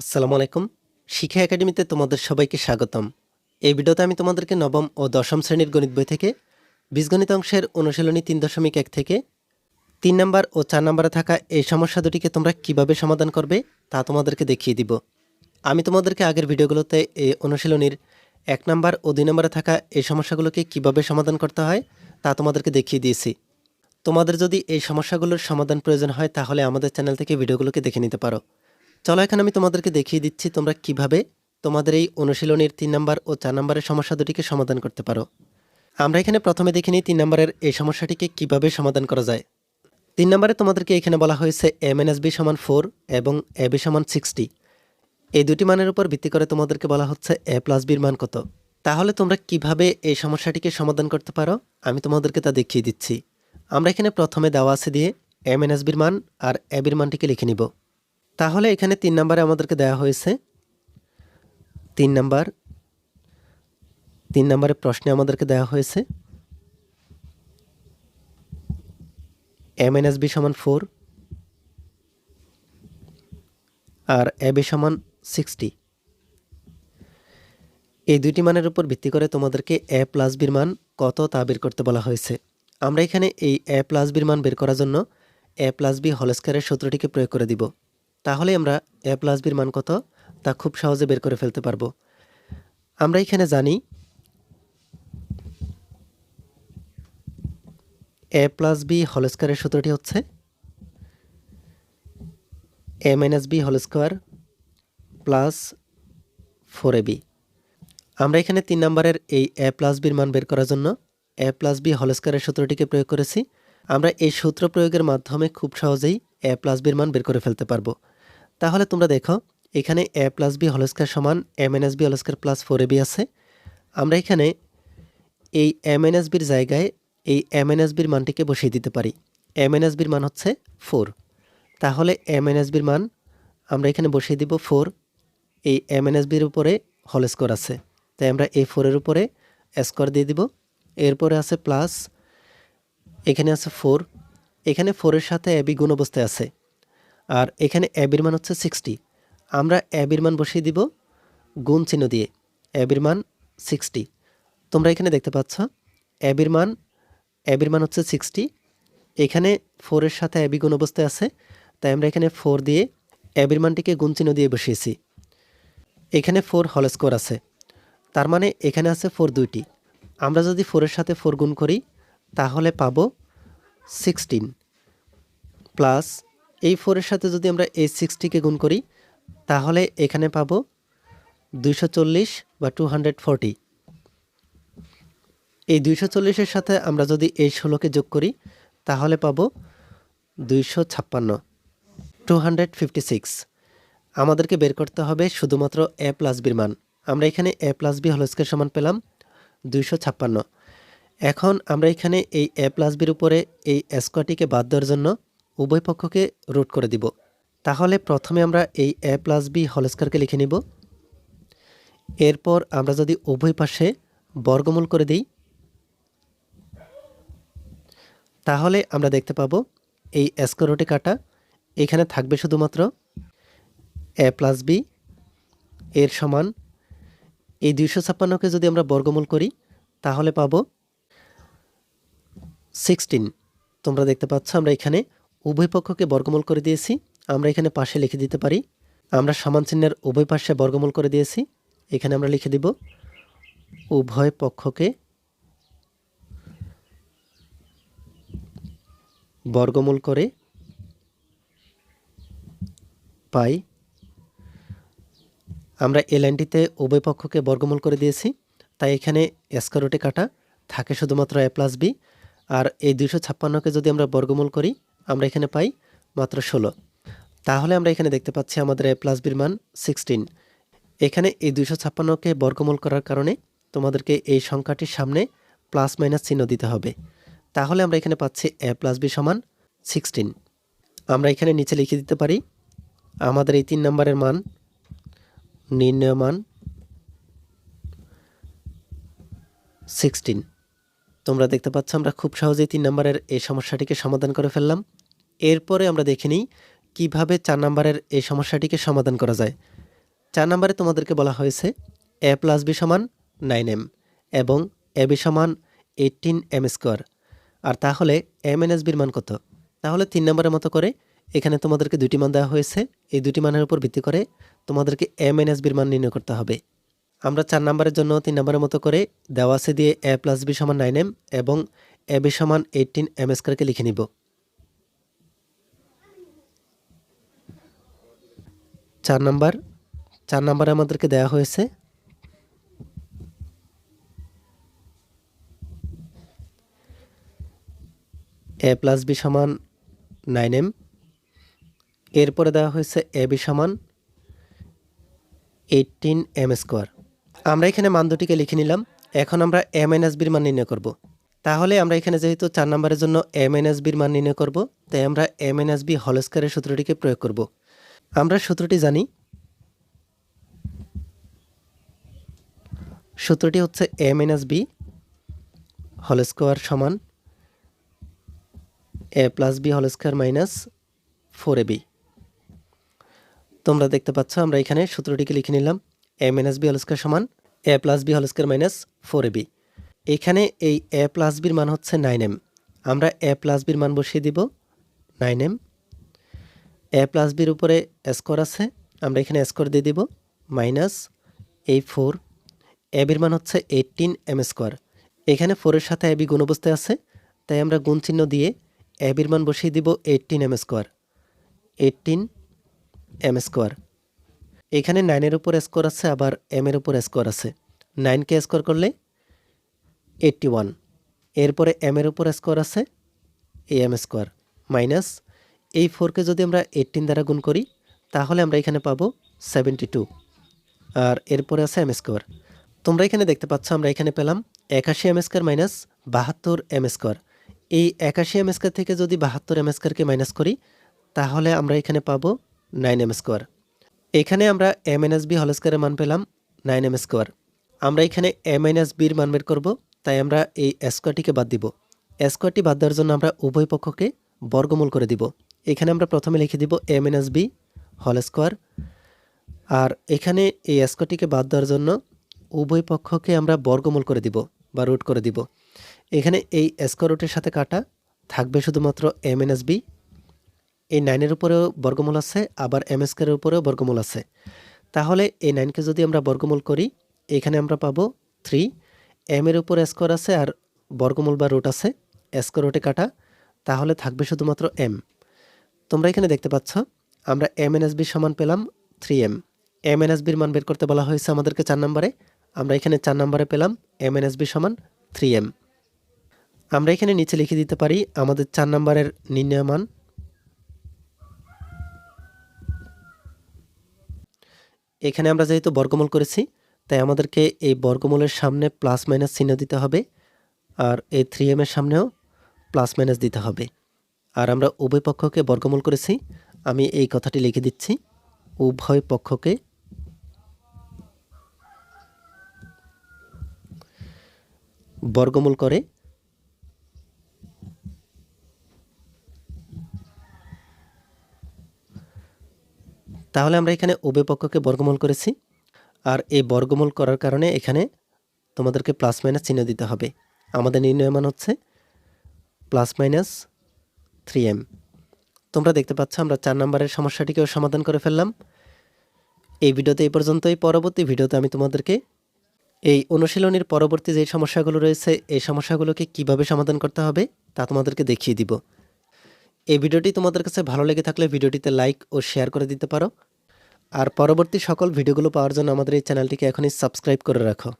আসসালামু আলাইকুম। শিক্ষা একাডেমিতে তোমাদের সবাইকে স্বাগতম। এই ভিডিওতে আমি তোমাদেরকে নবম ও দশম শ্রেণির গণিত বই থেকে বীজগণিত অংশের অনুশীলনী তিন দশমিক এক থেকে তিন নাম্বার ও চার নাম্বারে থাকা এই সমস্যা দুটিকে তোমরা কীভাবে সমাধান করবে তা তোমাদেরকে দেখিয়ে দিব। আমি তোমাদেরকে আগের ভিডিওগুলোতে এই অনুশীলনীর এক নাম্বার ও দুই নাম্বারে থাকা এই সমস্যাগুলোকে কীভাবে সমাধান করতে হয় তা তোমাদেরকে দেখিয়ে দিয়েছি। তোমাদের যদি এই সমস্যাগুলোর সমাধান প্রয়োজন হয় তাহলে আমাদের চ্যানেল থেকে ভিডিওগুলোকে দেখে নিতে পারো। চলো, এখন আমি তোমাদেরকে দেখিয়ে দিচ্ছি তোমরা কীভাবে তোমাদের এই অনুশীলনীর তিন নাম্বার ও চার নাম্বারের সমস্যা দুটিকে সমাধান করতে পারো। আমরা এখানে প্রথমে দেখে নিই তিন নম্বরের এই সমস্যাটিকে কীভাবে সমাধান করা যায়। তিন নম্বরে তোমাদেরকে এখানে বলা হয়েছে এম এন এস বি সমান ফোর এবং এ বি সমান সিক্সটি এই দুটি মানের উপর ভিত্তি করে তোমাদেরকে বলা হচ্ছে এ প্লাস বির মান কত। তাহলে তোমরা কীভাবে এই সমস্যাটিকে সমাধান করতে পারো, আমি তোমাদেরকে তা দেখিয়ে দিচ্ছি। আমরা এখানে প্রথমে দেওয়া আছে দিয়ে এম এন এস বির মান আর এ বির মানটিকে লিখে নিব। তাহলে এখানে তিন নম্বরে আমাদেরকে দেওয়া হয়েছে। তিন নাম্বার, তিন নম্বরের প্রশ্নে আমাদেরকে দেওয়া হয়েছে। এম এন এস বি সমান ফোর আর এ বি সমান সিক্সটি। এই দুইটি মানের উপর ভিত্তি করে তোমাদেরকে এ প্লাস বির মান কত তা বের করতে বলা হয়েছে। আমরা এখানে এই এ প্লাস বির মান বের করার জন্য এ প্লাস বি হল স্কয়ারের সূত্রটিকে প্রয়োগ করে দিব। তাহলে আমরা এ প্লাস বির মান কত? তা খুব সহজে বের করে ফেলতে পারব। আমরা এখানে জানি এ প্লাস বি হোল স্কোয়ারের সূত্রটি হচ্ছে A minus B whole square plus four A B. আমরা এখানে তিন নম্বরের এই এ প্লাস বির মান বের করার জন্য এ প্লাস বি হোল স্কোয়ারের সূত্রটিকে প্রয়োগ করেছি। আমরা এই সূত্র প্রয়োগের মাধ্যমে খুব সহজেই এ প্লাস বির মান বের করে ফেলতে পারব। তাহলে তোমরা দেখো, এখানে এ প্লাস বি হলস্কার সমান M N S B whole square plus four A B আছে। আমরা এখানে এই এম এন এস বির জায়গায় এই এম এন এস বির মানটিকে বসিয়ে দিতে পারি। এম এন এস বির মান হচ্ছে ফোর তাহলে এম এন এস বির মান আমরা এখানে বসিয়ে দিব ফোর এই এম এন এস বির উপরে হল স্কোর আছে। তাই আমরা এই ফোরের উপরে স্কোর দিয়ে দিব। এরপরে আছে প্লাস এখানে আছে ফোর এখানে ফোরের সাথে এবি গুণ অবস্থায় আছে। আর এখানে অ্যাবির মান হচ্ছে সিক্সটি আমরা অ্যাবির মান বসিয়ে দিব গুণ চিহ্ন দিয়ে অ্যাবির মান সিক্সটি তোমরা এখানে দেখতে পাচ্ছ অ্যাবির মান অ্যাবির মান হচ্ছে সিক্সটি এখানে ফোরের সাথে অ্যাবি গুণ অবস্থায় আছে, তাই আমরা এখানে ফোর দিয়ে অ্যাবির মানটিকে গুণ চিহ্ন দিয়ে বসিয়েছি। এখানে ফোর হল স্কোর আছে, তার মানে এখানে আছে ফোর দুইটি। আমরা যদি ফোরের সাথে ফোর গুণ করি, তাহলে পাবো সিক্সটিন প্লাস এই ফোরের সাথে যদি আমরা এই সিক্সটিকে গুণ করি, তাহলে এখানে পাবো দুইশো চল্লিশ বা টু এই দুইশো চল্লিশের সাথে আমরা যদি এই ষোলোকে যোগ করি, তাহলে পাবো দুইশো ছাপ্পান্ন টু আমাদেরকে বের করতে হবে শুধুমাত্র এ প্লাস বির মান। আমরা এখানে এ প্লাস বি হলস্কের সমান পেলাম দুইশো ছাপ্পান্ন। এখন আমরা এখানে এই এ প্লাস বির উপরে এই স্কোয়ারটিকে বাদ দেওয়ার জন্য উভয় পক্ষকে রুট করে দিব। তাহলে প্রথমে আমরা এই এ প্লাস বি হলস্কারকে লিখে নিব। এরপর আমরা যদি উভয় পাশে বর্গমূল করে দিই, তাহলে আমরা দেখতে পাবো এই স্কোয়ারটি কাটা। এখানে থাকবে শুধুমাত্র এ প্লাস বি এর সমান। এই দুইশো ছাপ্পান্নকে যদি আমরা বর্গমূল করি, তাহলে পাবো সিক্সটিন। তোমরা দেখতে পাচ্ছ আমরা এখানে উভয় পক্ষকে বর্গমূল করে দিয়েছি। আমরা এখানে পাশে লিখে দিতে পারি। আমরা সমান চিহ্নের উভয় পাশে বর্গমূল করে দিয়েছি। এখানে আমরা লিখে দিব, উভয় পক্ষকে বর্গমূল করে পাই। আমরা এই লাইনটিতে উভয় পক্ষকে বর্গমূল করে দিয়েছি। তাই এখানে স্কোয়ারোটে কাটা থাকে শুধুমাত্র এ প্লাস বি আর এই দুইশো ছাপ্পান্নকে যদি আমরা বর্গমূল করি আমরা এখানে পাই মাত্র ষোলো। তাহলে আমরা এখানে দেখতে পাচ্ছি আমাদের এ প্লাস বির মান সিক্সটিন এখানে এই দুইশো ছাপ্পান্নকে বর্গমূল করার কারণে তোমাদেরকে এই সংখ্যাটির সামনে প্লাস মাইনাস চিহ্ন দিতে হবে। তাহলে আমরা এখানে পাচ্ছি এ প্লাস বি সমান সিক্সটিন আমরা এখানে নিচে লিখে দিতে পারি, আমাদের এই তিন নম্বরের মান, নির্ণয় মান সিক্সটিন তোমরা দেখতে পাচ্ছ আমরা খুব সহজেই তিন নম্বরের এই সমস্যাটিকে সমাধান করে ফেললাম। এরপরে আমরা দেখে নিই কীভাবে চার নাম্বারের এই সমস্যাটিকে সমাধান করা যায়। চার নাম্বারে তোমাদেরকে বলা হয়েছে এ প্লাস বি সমান নাইন এম এবং এ বি সমান এইটিন এম স্কোয়ার আর তাহলে এম এন এস বির মান কত? তাহলে তিন নম্বরের মতো করে এখানে তোমাদেরকে দুটি মান দেওয়া হয়েছে। এই দুটি মানের উপর ভিত্তি করে তোমাদেরকে এম এন এস বির মান নির্ণয় করতে হবে। আমরা চার নম্বরের জন্য তিন নম্বরের মতো করে দেওয়া আছে দিয়ে এ প্লাস বি সমান নাইন এম এবং এ বি সমান এইটিন এম স্কোয়ারকে লিখে নিব। চার নাম্বার, চার নাম্বারে আমাদেরকে দেওয়া হয়েছে। এ প্লাস বি সমান নাইন এম। এরপরে দেওয়া হয়েছে এ বি সমান এইটিন এম স্কোয়ার। আমরা এখানে মান দুটিকে লিখে নিলাম। এখন আমরা এম এন এস বির মান নির্ণয় করব। তাহলে আমরা এখানে যেহেতু চার নম্বরের জন্য এম এন এস বির মান নির্ণয় করব, তাই আমরা এম এন এস বি হলস্কারের সূত্রটিকে প্রয়োগ করব। আমরা সূত্রটি জানি। সূত্রটি হচ্ছে এ মাইনাস বি হল স্কোয়ার সমান এ প্লাস বি হল square minus four A B তোমরা দেখতে পাচ্ছ, আমরা এখানে সূত্রটিকে লিখে নিলাম এ মাইনাস বি হল স্কোয়ার সমান এ প্লাস বি হল square minus four A B এখানে এই এ প্লাস বির মান হচ্ছে নাইন এম আমরা এ প্লাস বির মান বসিয়ে দিব নাইন এম এ প্লাস বির উপরে স্কোয়ার আছে। আমরা এখানে স্কোয়ার দিয়ে দিব মাইনাস এই ফোর এবির মান হচ্ছে এইটিন এম স্কোয়ার এখানে ফোরের সাথে এবি গুণ অবস্থায় আছে, তাই আমরা গুণ চিহ্ন দিয়ে এবির মান বসিয়ে দিব eighteen M square eighteen M square এখানে নাইনের উপর স্কোর আছে, আবার এম এর উপর স্কোর আছে। নাইনকে স্কোর করলে এইটটি ওয়ান এরপরে এম এর উপর স্কোর আছে এ এম স্কোয়ার মাইনাস এই ফোরকে যদি আমরা এইটিন দ্বারা গুণ করি, তাহলে আমরা এখানে পাবো সেভেন্টি টু আর এরপরে আছে এম স্কোয়ার তোমরা এখানে দেখতে পাচ্ছ, আমরা এখানে পেলাম একাশি এম স্কোয়ার মাইনাস বাহাত্তর এম স্কোয়ার এই একাশি এম স্কোয়ার থেকে যদি বাহাত্তর এম স্কোয়ারকে মাইনাস করি, তাহলে আমরা এখানে পাবো নাইন এম স্কোয়ার এখানে আমরা এম এন বি হল স্কোয়ারের মান পেলাম নাইন এম স্কোয়ার আমরা এখানে এম এন বির মান বের করব, তাই আমরা এই স্কোয়ারটিকে বাদ দিব। স্কোয়ারটি বাদ দেওয়ার জন্য আমরা উভয় পক্ষকে বর্গমূল করে দিব। এখানে আমরা প্রথমে লিখে দিব এম এন এস বি হল স্কোয়ার। আর এখানে এই স্কোয়ারটিকে বাদ দেওয়ার জন্য উভয় পক্ষকে আমরা বর্গমূল করে দিব বা রুট করে দিব। এখানে এই স্কোয়ার রুটের সাথে কাটা থাকবে শুধুমাত্র এম এন এস বি। এই নাইনের উপরেও বর্গমূল আছে, আবার এম স্কোয়ারের উপরেও বর্গমূল আছে। তাহলে এই নাইনকে যদি আমরা বর্গমূল করি, এখানে আমরা পাবো থ্রি। এম এর উপর স্কোয়ার আছে আর বর্গমূল বা রুট আছে, স্কোয়ার রুটে কাটা, তাহলে থাকবে শুধুমাত্র এম। তোমরা এখানে দেখতে পাচ্ছ, আমরা এম এন সমান পেলাম থ্রি এম এম এন মান বের করতে বলা হয়েছে আমাদেরকে চার নম্বরে। আমরা এখানে চার নম্বরে পেলাম এম এন সমান থ্রি এম আমরা এখানে নিচে লিখে দিতে পারি আমাদের চার নম্বরের নির্ণয় মান। এখানে আমরা যেহেতু বর্গমূল করেছি, তাই আমাদেরকে এই বর্গমূলের সামনে প্লাস মাইনাস চিহ্ন দিতে হবে, আর এই থ্রি এম এর সামনেও প্লাস মাইনাস দিতে হবে। আর আমরা উভয় পক্ষকে বর্গমূল করেছি। আমি এই কথাটি লিখে দিচ্ছি। উভয় পক্ষকে বর্গমূল করে তাহলে আমরা এখানে উভয় পক্ষকে বর্গমূল করেছি। আর এই বর্গমূল করার কারণে এখানে তোমাদেরকে প্লাস মাইনাস চিহ্ন দিতে হবে। আমাদের নির্ণয় মান হচ্ছে প্লাস মাইনাস থ্রি এম। তোমরা দেখতে পাচ্ছ, আমরা চার নম্বরের সমস্যাটিকেও সমাধান করে ফেললাম। এই ভিডিওতে এই পর্যন্তই। পরবর্তী ভিডিওতে আমি তোমাদেরকে এই অনুশীলনীর পরবর্তী যে সমস্যাগুলো রয়েছে, এই সমস্যাগুলোকে কীভাবে সমাধান করতে হবে তা তোমাদেরকে দেখিয়ে দিব। এই ভিডিওটি তোমাদের কাছে ভালো লেগে থাকলে ভিডিওটিতে লাইক ও শেয়ার করে দিতে পারো। আর পরবর্তী সকল ভিডিওগুলো পাওয়ার জন্য আমাদের এই চ্যানেলটিকে এখনই সাবস্ক্রাইব করে রাখো।